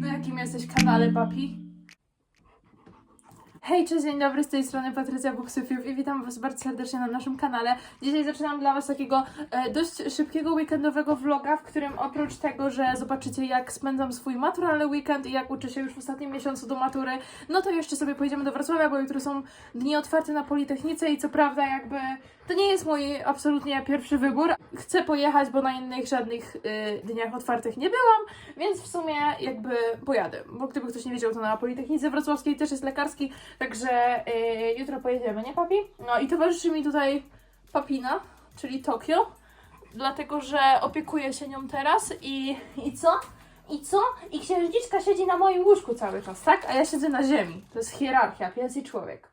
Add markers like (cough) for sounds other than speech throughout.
Na jakim jesteś kanale, papi? Hej, cześć, dzień dobry, z tej strony Patrycja Buksyfiów i witam Was bardzo serdecznie na naszym kanale. Dzisiaj zaczynam dla Was takiego e, dość szybkiego weekendowego vloga, w którym oprócz tego, że zobaczycie jak spędzam swój maturalny weekend i jak uczę się już w ostatnim miesiącu do matury, no to jeszcze sobie pojedziemy do Wrocławia, bo jutro są dni otwarte na Politechnice i co prawda jakby to nie jest mój absolutnie pierwszy wybór. Chcę pojechać, bo na innych żadnych y, dniach otwartych nie byłam, więc w sumie jakby pojadę. Bo gdyby ktoś nie wiedział, to na Politechnice Wrocławskiej też jest lekarski, także y, jutro pojedziemy, nie papi? No i towarzyszy mi tutaj papina, czyli Tokio, dlatego że opiekuję się nią teraz i, i co? I co? I księżniczka siedzi na moim łóżku cały czas, tak? A ja siedzę na ziemi. To jest hierarchia, pies i człowiek.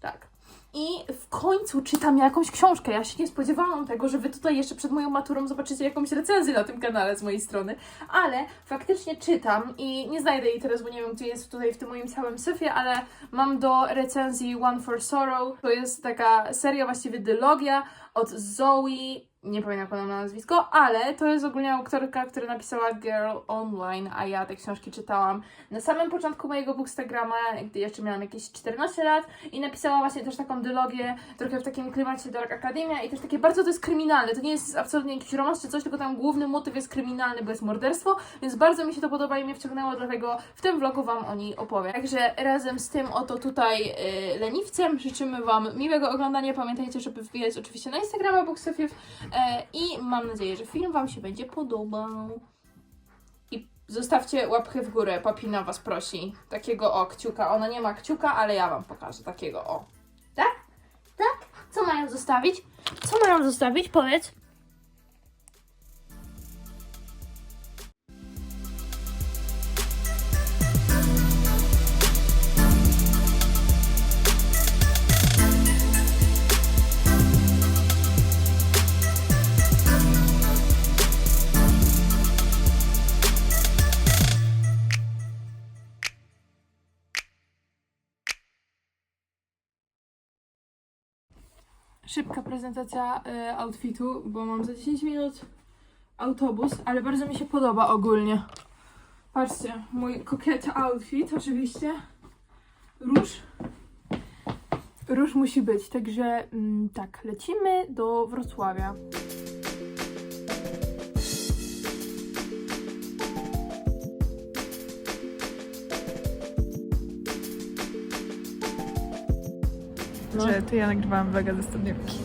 Tak. I w końcu czytam jakąś książkę. Ja się nie spodziewałam tego, że wy tutaj jeszcze przed moją maturą zobaczycie jakąś recenzję na tym kanale z mojej strony, ale faktycznie czytam i nie znajdę jej teraz, bo nie wiem, gdzie jest tutaj w tym moim całym syfie, ale mam do recenzji One for Sorrow. To jest taka seria, właściwie dylogia od Zoe, nie pamiętam jak ona nazwisko, ale to jest ogólnie autorka, która napisała Girl Online, a ja te książki czytałam na samym początku mojego bookstagrama, gdy jeszcze miałam jakieś 14 lat i napisała właśnie też taką dylogię, trochę w takim klimacie Dark Academia i też takie bardzo to jest kryminalne, to nie jest absolutnie jakiś romans czy coś, tylko tam główny motyw jest kryminalny, bo jest morderstwo, więc bardzo mi się to podoba i mnie wciągnęło, dlatego w tym vlogu Wam o niej opowiem. Także razem z tym oto tutaj y, leniwcem życzymy Wam miłego oglądania, pamiętajcie, żeby wbijać oczywiście na Instagrama Booksafiów e, i mam nadzieję, że film Wam się będzie podobał. I zostawcie łapkę w górę, papina was prosi. Takiego o, kciuka. Ona nie ma kciuka, ale ja wam pokażę takiego o. Tak? Tak? Co mają zostawić? Co mają zostawić? Powiedz. Szybka prezentacja y, outfitu, bo mam za 10 minut autobus, ale bardzo mi się podoba ogólnie. Patrzcie, mój kokiet outfit oczywiście. Róż. Róż musi być, także mm, tak, lecimy do Wrocławia. No. Że to ja nagrywałam vloga ze studniówki.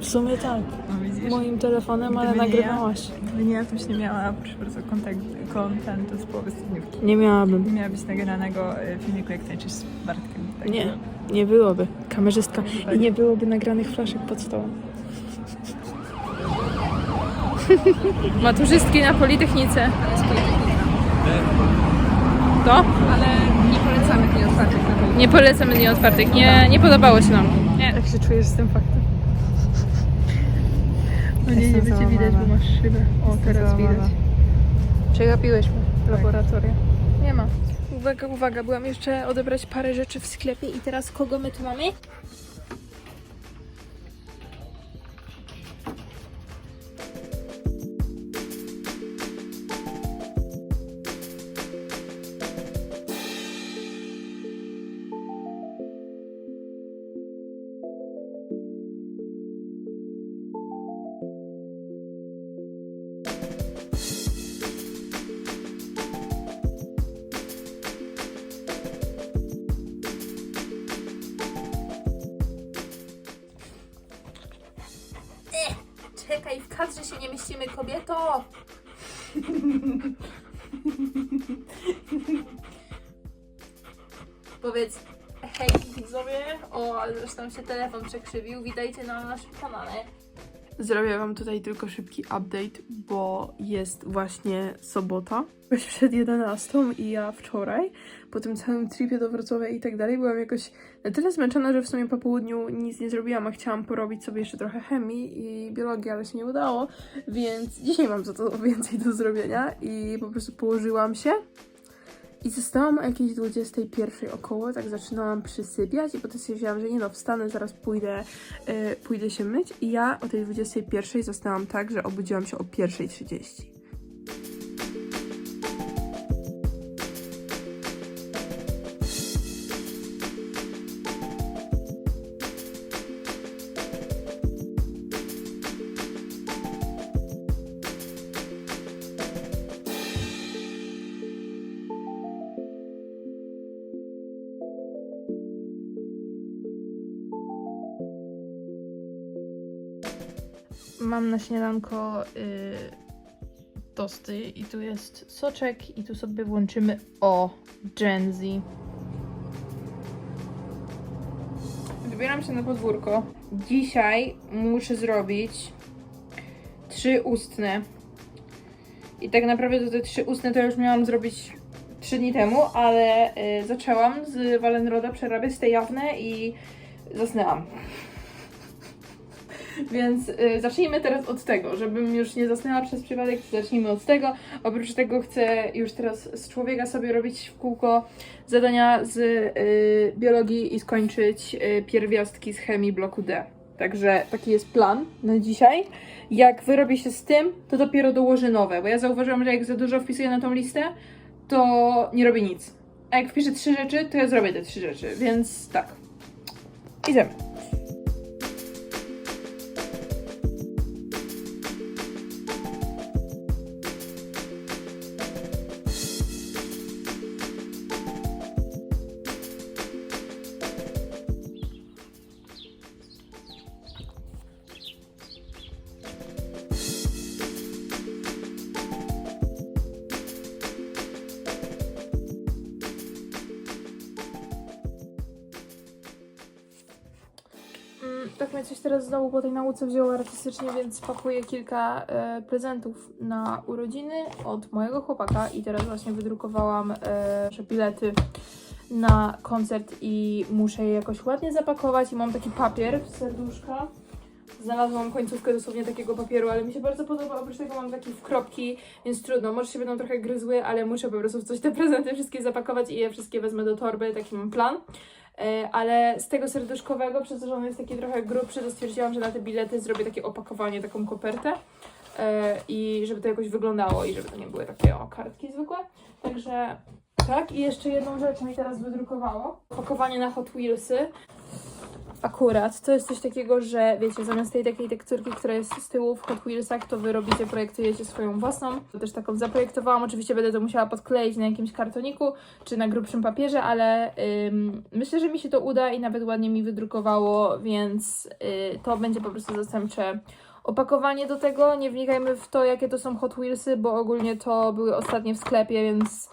W sumie tak, No widzisz? moim telefonem, ale Gdyby nie ja- nagrywałaś. Gdyby nie ja, to byś nie miała, proszę bardzo, kontakt, kontentu z połowy studniówki. Nie miałabym. Nie miałabyś nagranego e, filmiku, jak tańczysz z Bartkiem. Tak Nie, było. nie byłoby. Kamerzystka. Tak. I nie byłoby nagranych flaszek pod stołem. Maturzystki na Politechnice. To? ale nie polecamy dni otwartych na pewno. Nie polecamy dni otwartych. Nie, nie podobało się nam. Nie. Jak się czujesz z tym faktem? No nie, nie Jestem będzie widać, bo załamana. masz szybę. O, teraz załamana. widać. Przegapiłyśmy Tak. laboratoria. Nie ma. Uwaga, uwaga, byłam jeszcze odebrać parę rzeczy w sklepie i teraz kogo my tu mamy? W kadrze się nie mieścimy, kobieto! Powiedz hej widzowie, o, ale zresztą się telefon przekrzywił, witajcie na naszym kanale. Zrobię wam tutaj tylko szybki update, bo jest właśnie sobota. Już przed 11 i ja wczoraj, po tym całym tripie do Wrocławia i tak dalej, byłam jakoś na tyle zmęczona, że w sumie po południu nic nie zrobiłam, a chciałam porobić sobie jeszcze trochę chemii i biologii, ale się nie udało, więc dzisiaj mam za to więcej do zrobienia i po prostu położyłam się I zostałam o jakiejś 21 około, tak zaczynałam przysypiać i potem stwierdziłam, że nie no, wstanę, zaraz pójdę, y, pójdę się myć i ja o tej 21 zostałam tak, że obudziłam się o 1.30. śniadanko y, tosty i tu jest soczek i tu sobie włączymy o Gen Z. Wybieram się na podwórko. Dzisiaj muszę zrobić trzy ustne. I tak naprawdę te trzy ustne to już miałam zrobić trzy dni temu, ale y, zaczęłam z Walenroda przerabiać te jawne i zasnęłam. Więc y, zacznijmy teraz od tego, żebym już nie zasnęła przez przypadek, zacznijmy od tego. Oprócz tego chcę już teraz z człowieka sobie robić w kółko zadania z y, biologii i skończyć y, pierwiastki z chemii bloku D. Także taki jest plan na dzisiaj. Jak wyrobię się z tym, to dopiero dołożę nowe, bo ja zauważyłam, że jak za dużo wpisuję na tą listę, to nie robię nic. A jak wpiszę trzy rzeczy, to ja zrobię te trzy rzeczy, więc tak. Idziemy. Tak mnie coś teraz znowu po tej nauce wzięło artystycznie, więc pakuję kilka e, prezentów na urodziny od mojego chłopaka i teraz właśnie wydrukowałam e, bilety na koncert i muszę je jakoś ładnie zapakować i mam taki papier w serduszka. Znalazłam końcówkę dosłownie takiego papieru, ale mi się bardzo podoba. Oprócz tego mam takie wkropki, więc trudno. Może się będą trochę gryzły, ale muszę po prostu w coś te prezenty wszystkie zapakować i je wszystkie wezmę do torby. Taki mam plan. E, ale z tego serduszkowego, przez to, że on jest taki trochę grubszy, to stwierdziłam, że na te bilety zrobię takie opakowanie, taką kopertę e, i żeby to jakoś wyglądało i żeby to nie były takie o, kartki zwykłe. Także tak. I jeszcze jedną rzecz mi teraz wydrukowało. Opakowanie na Hot Wheelsy. Akurat, to jest coś takiego, że wiecie, zamiast tej takiej tekturki, która jest z tyłu w Hot Wheelsach, to wy robicie, projektujecie swoją własną. To też taką zaprojektowałam. Oczywiście będę to musiała podkleić na jakimś kartoniku czy na grubszym papierze, ale ym, myślę, że mi się to uda i nawet ładnie mi wydrukowało, więc y, to będzie po prostu zastępcze opakowanie do tego. Nie wnikajmy w to, jakie to są Hot Wheelsy, bo ogólnie to były ostatnie w sklepie, więc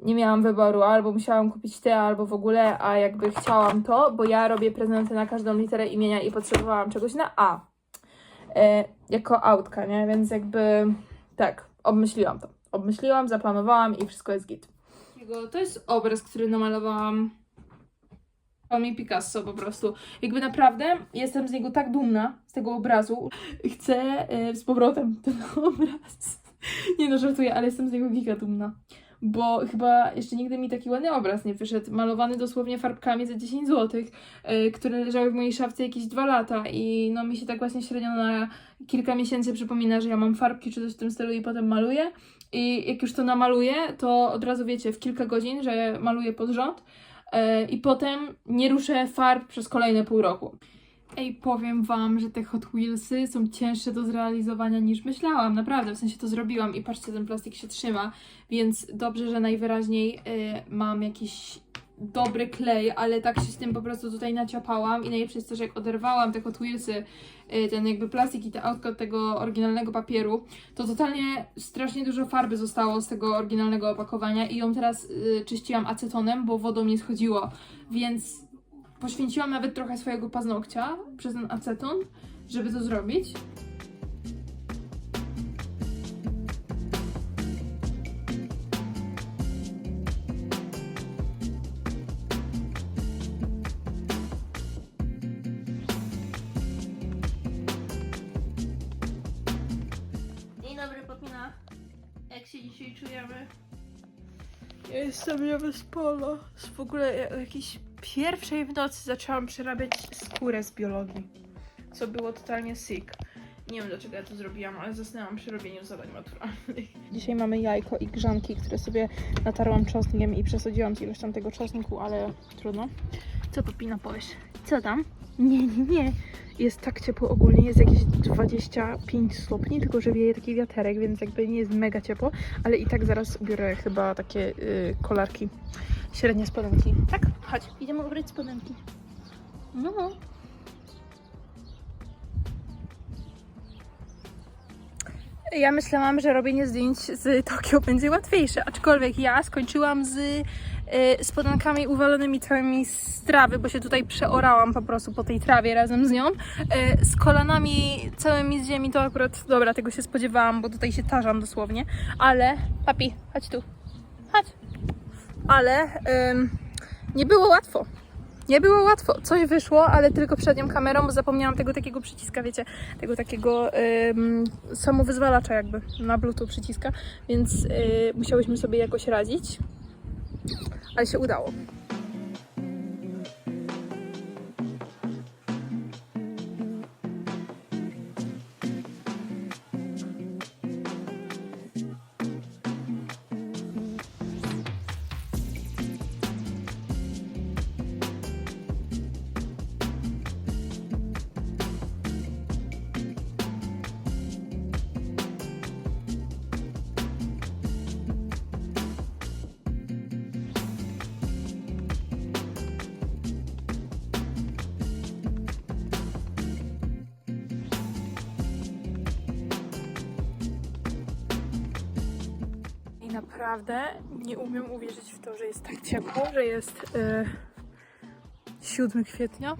nie miałam wyboru, albo musiałam kupić te, albo w ogóle, a jakby chciałam to, bo ja robię prezenty na każdą literę imienia i potrzebowałam czegoś na A. E, jako autka, nie? Więc jakby tak, obmyśliłam to. Obmyśliłam, zaplanowałam i wszystko jest git. To jest obraz, który namalowałam. Mi Picasso po prostu. Jakby naprawdę jestem z niego tak dumna, z tego obrazu. Chcę e, z powrotem ten (laughs) obraz. Nie no, żartuję, ale jestem z niego giga dumna bo chyba jeszcze nigdy mi taki ładny obraz nie wyszedł, malowany dosłownie farbkami za 10 zł, yy, które leżały w mojej szafce jakieś 2 lata i no mi się tak właśnie średnio na kilka miesięcy przypomina, że ja mam farbki czy coś w tym stylu i potem maluję i jak już to namaluję, to od razu wiecie, w kilka godzin, że maluję pod rząd yy, i potem nie ruszę farb przez kolejne pół roku. Ej, powiem wam, że te Hot Wheelsy są cięższe do zrealizowania niż myślałam. Naprawdę, w sensie to zrobiłam i patrzcie, ten plastik się trzyma, więc dobrze, że najwyraźniej y, mam jakiś dobry klej, ale tak się z tym po prostu tutaj naciapałam i najlepsze jest to, że jak oderwałam te Hot Wheelsy, y, ten jakby plastik i te autko tego oryginalnego papieru, to totalnie strasznie dużo farby zostało z tego oryginalnego opakowania i ją teraz y, czyściłam acetonem, bo wodą nie schodziło, więc poświęciłam nawet trochę swojego paznokcia przez ten aceton, żeby to zrobić. Dzień dobry, Popina. Jak się dzisiaj czujemy? Ja jestem niewyspana. W ogóle o jakiejś pierwszej w nocy zaczęłam przerabiać skórę z biologii. Co było totalnie sick. Nie wiem dlaczego ja to zrobiłam, ale zasnęłam przy robieniu zadań maturalnych. Dzisiaj mamy jajko i grzanki, które sobie natarłam czosnkiem i przesadziłam z ilością tego czosnku, ale trudno. Co Popina powiesz? Co tam? Nie, nie, nie. Jest tak ciepło ogólnie, jest jakieś 25 stopni, tylko że wieje taki wiaterek, więc jakby nie jest mega ciepło, ale i tak zaraz ubiorę chyba takie y, kolarki, średnie spodenki. Tak? Chodź, idziemy ubrać spodenki. No. Ja myślałam, że robienie zdjęć z Tokio będzie łatwiejsze, aczkolwiek ja skończyłam z y, spodenkami uwalonymi całymi z trawy, bo się tutaj przeorałam po prostu po tej trawie razem z nią. Y, z kolanami całymi z ziemi to akurat, dobra, tego się spodziewałam, bo tutaj się tarzam dosłownie, ale, papi, chodź tu, chodź. Ale ym, nie było łatwo. Nie było łatwo. Coś wyszło, ale tylko przednią kamerą, bo zapomniałam tego takiego przyciska, wiecie, tego takiego ym, samowyzwalacza jakby na bluetooth przyciska, więc y, musiałyśmy sobie jakoś radzić, ale się udało. Naprawdę nie umiem uwierzyć w to, że jest tak ciepło, że jest e, 7 kwietnia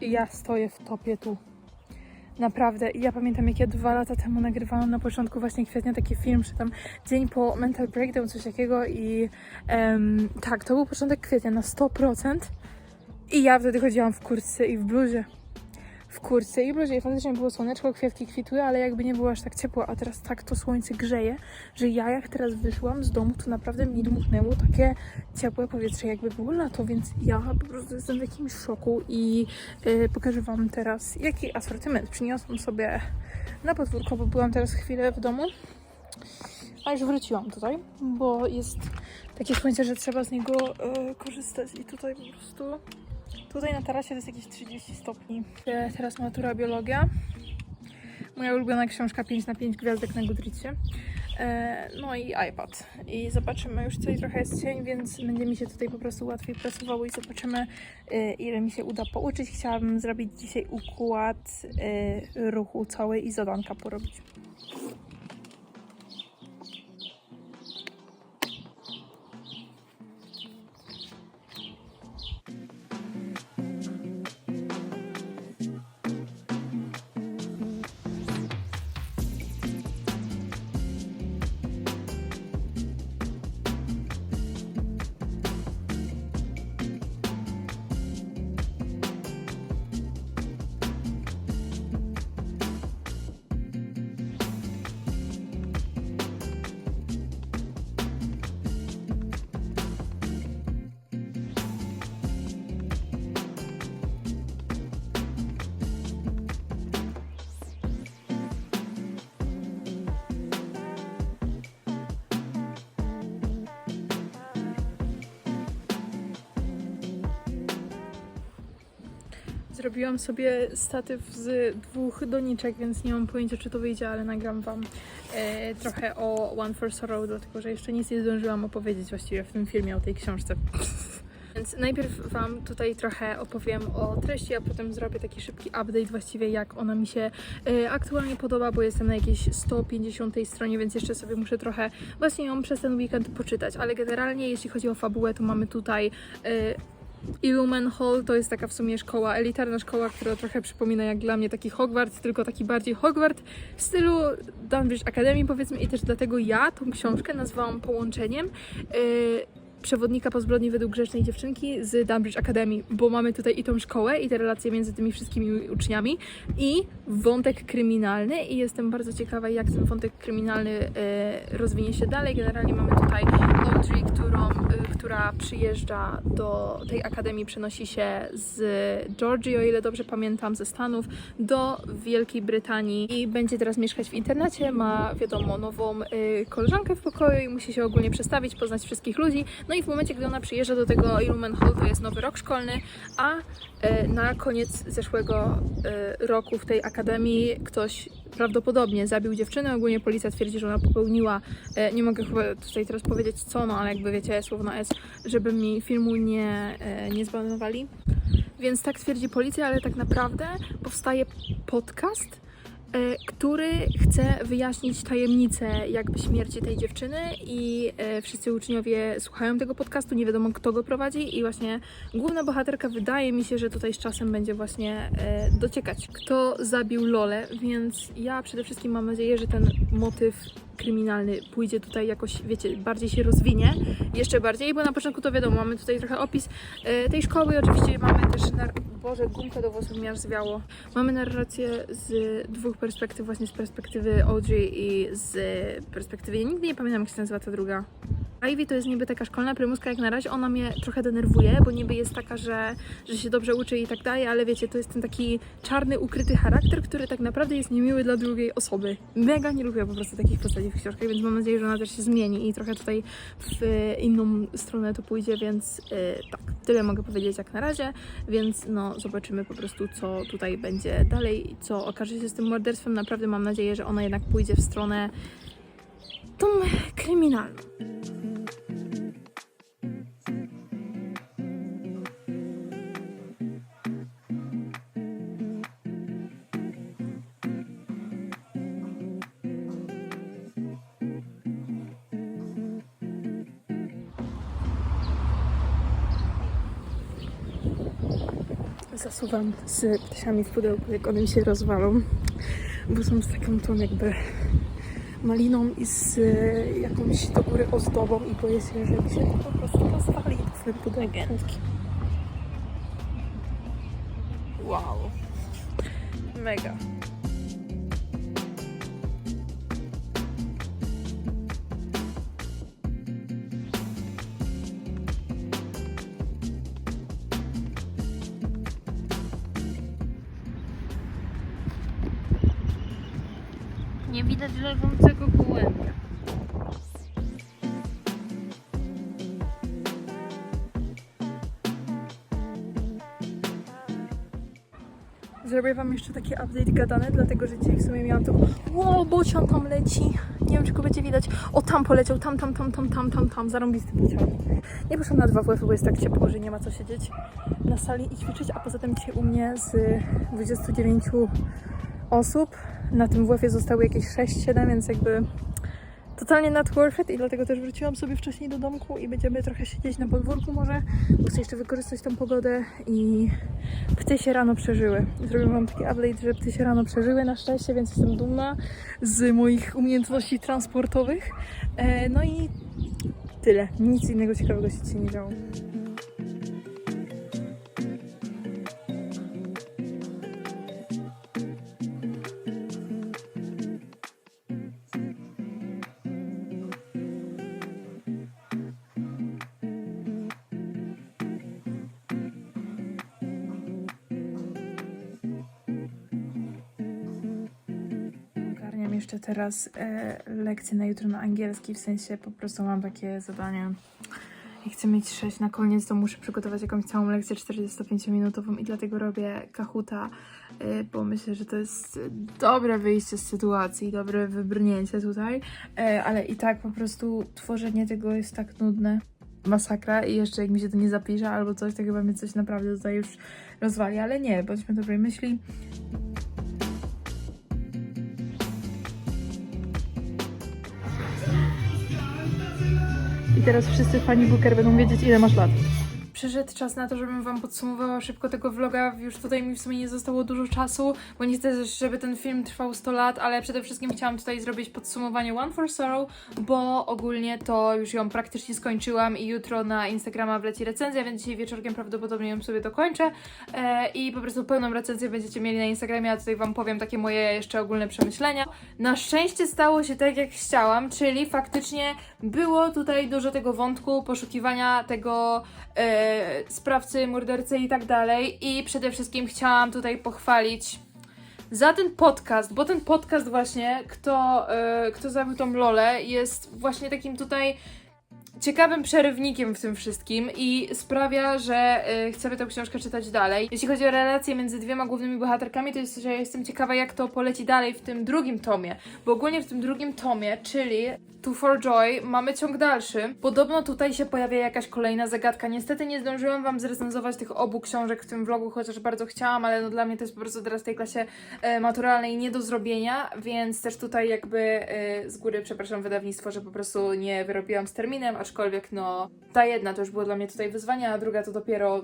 i ja stoję w topie tu. Naprawdę. Ja pamiętam, jak ja dwa lata temu nagrywałam na początku właśnie kwietnia taki film, że tam dzień po Mental Breakdown, coś takiego i em, tak, to był początek kwietnia na 100% i ja wtedy chodziłam w kurtce i w bluzie. W kurtce i bluzie i faktycznie było słoneczko, kwiatki kwitły, ale jakby nie było aż tak ciepło, a teraz tak to słońce grzeje, że ja jak teraz wyszłam z domu, to naprawdę mi dmuchnęło takie ciepłe powietrze, jakby było lato, więc ja po prostu jestem w jakimś szoku i yy, pokażę Wam teraz, jaki asortyment przyniosłam sobie na podwórko, bo byłam teraz chwilę w domu, a już wróciłam tutaj, bo jest takie słońce, że trzeba z niego yy, korzystać i tutaj po prostu, tutaj na tarasie to jest jakieś 30 stopni. Teraz matura biologia. Moja ulubiona książka 5 na 5 gwiazdek na Goodreadsie. E, No i iPad. I zobaczymy, już tutaj trochę jest cień, więc będzie mi się tutaj po prostu łatwiej pracowało i zobaczymy, e, ile mi się uda pouczyć. Chciałabym zrobić dzisiaj układ e, ruchu całej i zadanka porobić. Zrobiłam sobie statyw z dwóch doniczek, więc nie mam pojęcia, czy to wyjdzie, ale nagram Wam e, trochę o One for Sorrow, dlatego że jeszcze nic nie zdążyłam opowiedzieć właściwie w tym filmie o tej książce. (laughs) Więc najpierw Wam tutaj trochę opowiem o treści, a potem zrobię taki szybki update właściwie jak ona mi się e, aktualnie podoba, bo jestem na jakiejś 150 stronie, więc jeszcze sobie muszę trochę właśnie ją przez ten weekend poczytać. Ale generalnie jeśli chodzi o fabułę, to mamy tutaj Illumen Hall to jest taka w sumie szkoła, elitarna szkoła, która trochę przypomina jak dla mnie taki Hogwarts, tylko taki bardziej Hogwart w stylu Dunbridge Academy powiedzmy i też dlatego ja tą książkę nazwałam połączeniem. Przewodnika po zbrodni według grzecznej dziewczynki z Dunbridge Academy, bo mamy tutaj i tą szkołę, i te relacje między tymi wszystkimi uczniami, i wątek kryminalny. I jestem bardzo ciekawa, jak ten wątek kryminalny e, rozwinie się dalej. Generalnie mamy tutaj Audrey, którą, e, która przyjeżdża do tej akademii, przenosi się z Georgii, o ile dobrze pamiętam, ze Stanów, do Wielkiej Brytanii i będzie teraz mieszkać w internacie. Ma, wiadomo, nową y, koleżankę w pokoju i musi się ogólnie przestawić, poznać wszystkich ludzi. No i w momencie, gdy ona przyjeżdża do tego Illumen Hall, to jest nowy rok szkolny, a y, na koniec zeszłego y, roku w tej akademii ktoś prawdopodobnie zabił dziewczynę. Ogólnie policja twierdzi, że ona popełniła, e, nie mogę chyba tutaj teraz powiedzieć co, no ale jakby wiecie, słowo na S, żeby mi filmu nie, e, nie zbanowali. Więc tak twierdzi policja, ale tak naprawdę powstaje podcast, e, który chce wyjaśnić tajemnicę jakby śmierci tej dziewczyny i e, wszyscy uczniowie słuchają tego podcastu, nie wiadomo kto go prowadzi i właśnie główna bohaterka wydaje mi się, że tutaj z czasem będzie właśnie e, dociekać, kto zabił Lolę, więc ja przede wszystkim mam nadzieję, że ten motyw kryminalny pójdzie tutaj jakoś, wiecie, bardziej się rozwinie, jeszcze bardziej, bo na początku to wiadomo, mamy tutaj trochę opis tej szkoły, oczywiście mamy też, nar- Boże, gumkę do włosów mi aż zwiało, mamy narrację z dwóch perspektyw, właśnie z perspektywy Audrey i z perspektywy, ja nigdy nie pamiętam jak się nazywa ta druga. Ivy to jest niby taka szkolna prymuska jak na razie, ona mnie trochę denerwuje, bo niby jest taka, że, że się dobrze uczy i tak dalej, ale wiecie, to jest ten taki czarny, ukryty charakter, który tak naprawdę jest niemiły dla drugiej osoby. Mega nie lubię po prostu takich postaci w książkach, więc mam nadzieję, że ona też się zmieni i trochę tutaj w inną stronę to pójdzie, więc yy, tak, tyle mogę powiedzieć jak na razie, więc no zobaczymy po prostu co tutaj będzie dalej co okaże się z tym morderstwem. Naprawdę mam nadzieję, że ona jednak pójdzie w stronę tą kryminalną. zasuwam z ptasiami w pudełku, jak one mi się rozwalą, bo są z taką tą jakby maliną i z e, jakąś do góry ozdobą i boję się, że mi się to po prostu rozwali w tym pudełku. Wow. Mega. Nie widać leżącego gołębia. Zrobię wam jeszcze taki update gadany, dlatego że dzisiaj w sumie miałam to Ło, bocian tam leci. Nie wiem, czy go będzie widać. O, tam poleciał, tam, tam, tam, tam, tam, tam, tam. Zarąbisty bocian. Nie poszłam na dwa WF, bo jest tak ciepło, że nie ma co siedzieć na sali i ćwiczyć, a poza tym dzisiaj u mnie z 29 osób na tym WF-ie zostały jakieś 6-7, więc jakby totalnie not worth it i dlatego też wróciłam sobie wcześniej do domku i będziemy trochę siedzieć na podwórku może, chcę jeszcze wykorzystać tą pogodę i pty się rano przeżyły. Zrobię wam taki update, że pty się rano przeżyły na szczęście, więc jestem dumna z moich umiejętności transportowych. E, no i tyle. Nic innego ciekawego się dzisiaj nie działo. Jeszcze teraz e, lekcję na jutro na angielski, w sensie po prostu mam takie zadanie. Jak chcę mieć 6 na koniec, to muszę przygotować jakąś całą lekcję 45-minutową i dlatego robię kahuta, e, bo myślę, że to jest dobre wyjście z sytuacji, dobre wybrnięcie tutaj, e, ale i tak po prostu tworzenie tego jest tak nudne. Masakra i jeszcze jak mi się to nie zapisze albo coś, to chyba mnie coś naprawdę tutaj już rozwali, ale nie, bądźmy dobrej myśli. Teraz wszyscy fani Booker będą wiedzieć, ile masz lat. Przyszedł czas na to, żebym wam podsumowała szybko tego vloga. Już tutaj mi w sumie nie zostało dużo czasu, bo nie chcę żeby ten film trwał 100 lat, ale przede wszystkim chciałam tutaj zrobić podsumowanie One for Sorrow, bo ogólnie to już ją praktycznie skończyłam i jutro na Instagrama wleci recenzja, więc dzisiaj wieczorkiem prawdopodobnie ją sobie dokończę e, i po prostu pełną recenzję będziecie mieli na Instagramie, a tutaj wam powiem takie moje jeszcze ogólne przemyślenia. Na szczęście stało się tak, jak chciałam, czyli faktycznie było tutaj dużo tego wątku, poszukiwania tego e, sprawcy, mordercy i tak dalej. I przede wszystkim chciałam tutaj pochwalić za ten podcast, bo ten podcast właśnie, kto, e, kto zabił tą Lolę, jest właśnie takim tutaj ciekawym przerywnikiem w tym wszystkim i sprawia, że y, chcemy tę książkę czytać dalej. Jeśli chodzi o relacje między dwiema głównymi bohaterkami, to jest, że jestem ciekawa, jak to poleci dalej w tym drugim tomie, bo ogólnie w tym drugim tomie, czyli To For Joy, mamy ciąg dalszy. Podobno tutaj się pojawia jakaś kolejna zagadka. Niestety nie zdążyłam wam zrecenzować tych obu książek w tym vlogu, chociaż bardzo chciałam, ale no dla mnie to jest po prostu teraz w tej klasie e, maturalnej nie do zrobienia, więc też tutaj jakby e, z góry przepraszam wydawnictwo, że po prostu nie wyrobiłam z terminem, aczkolwiek no ta jedna to już było dla mnie tutaj wyzwanie, a druga to dopiero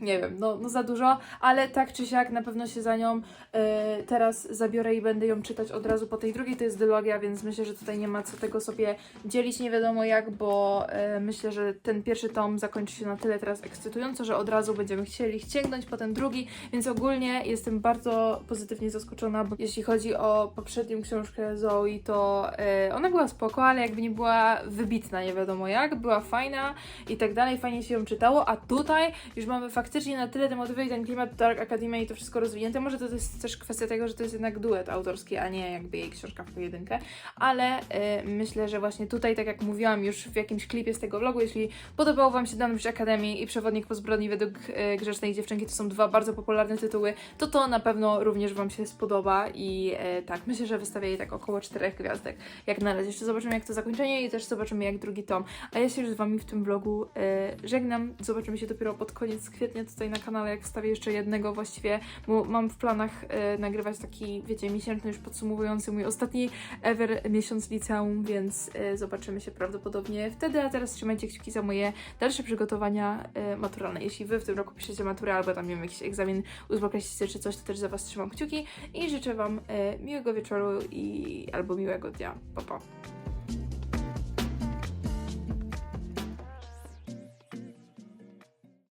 nie wiem, no, no za dużo, ale tak czy siak na pewno się za nią e, teraz zabiorę i będę ją czytać od razu po tej drugiej, to jest dylogia, więc myślę, że tutaj nie ma co tego sobie dzielić nie wiadomo jak, bo e, myślę, że ten pierwszy tom zakończy się na tyle teraz ekscytująco, że od razu będziemy chcieli sięgnąć po ten drugi, więc ogólnie jestem bardzo pozytywnie zaskoczona, bo jeśli chodzi o poprzednią książkę Zoe, to e, ona była spoko, ale jakby nie była wybitna, nie wiadomo jak, była fajna i tak dalej, fajnie się ją czytało, a tutaj już mamy faktycznie na tyle te motywy i ten klimat Dark Academy i to wszystko rozwinięte. Może to jest też kwestia tego, że to jest jednak duet autorski, a nie jakby jej książka w pojedynkę, ale e, myślę, że właśnie tutaj, tak jak mówiłam już w jakimś klipie z tego vlogu, jeśli podobało Wam się Dunwich Academy i Przewodnik po zbrodni według e, Grzecznej Dziewczynki, to są dwa bardzo popularne tytuły, to to na pewno również Wam się spodoba i e, tak, myślę, że wystawię jej tak około czterech gwiazdek jak na razie. Jeszcze zobaczymy jak to zakończenie i też zobaczymy jak drugi tom. A ja się już z Wami w tym vlogu e, żegnam. Zobaczymy się dopiero pod koniec kwietnia tutaj na kanale, jak wstawię jeszcze jednego właściwie, bo mam w planach e, nagrywać taki, wiecie, miesięczny już podsumowujący mój ostatni ever miesiąc liceum, więc e, zobaczymy się prawdopodobnie wtedy, a teraz trzymajcie kciuki za moje dalsze przygotowania maturalne. Jeśli Wy w tym roku piszecie maturę albo tam, nie wiem, jakiś egzamin ósmoklasisty czy coś, to też za Was trzymam kciuki i życzę Wam miłego wieczoru i albo miłego dnia. Pa, pa.